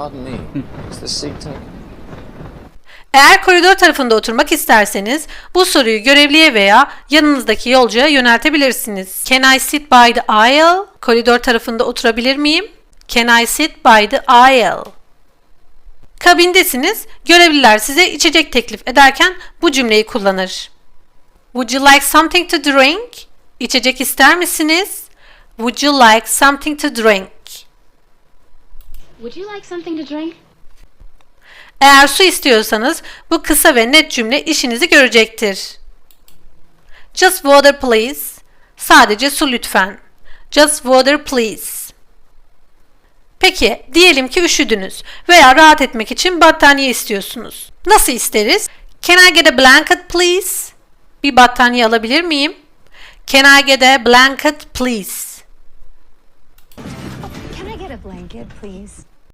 Pardon me. Is the seat taken? Eğer koridor tarafında oturmak isterseniz bu soruyu görevliye veya yanınızdaki yolcuya yöneltebilirsiniz. Can I sit by the aisle? Koridor tarafında oturabilir miyim? Can I sit by the aisle? Kabindesiniz. Görevliler size içecek teklif ederken bu cümleyi kullanır. Would you like something to drink? İçecek ister misiniz? Would you like something to drink? Would you like something to drink? Eğer su istiyorsanız bu kısa ve net cümle işinizi görecektir. Just water please. Sadece su lütfen. Just water please. Peki, diyelim ki üşüdünüz veya rahat etmek için battaniye istiyorsunuz. Nasıl isteriz? Can I get a blanket please? Bir battaniye alabilir miyim? Can I get a blanket please? a blanket, please?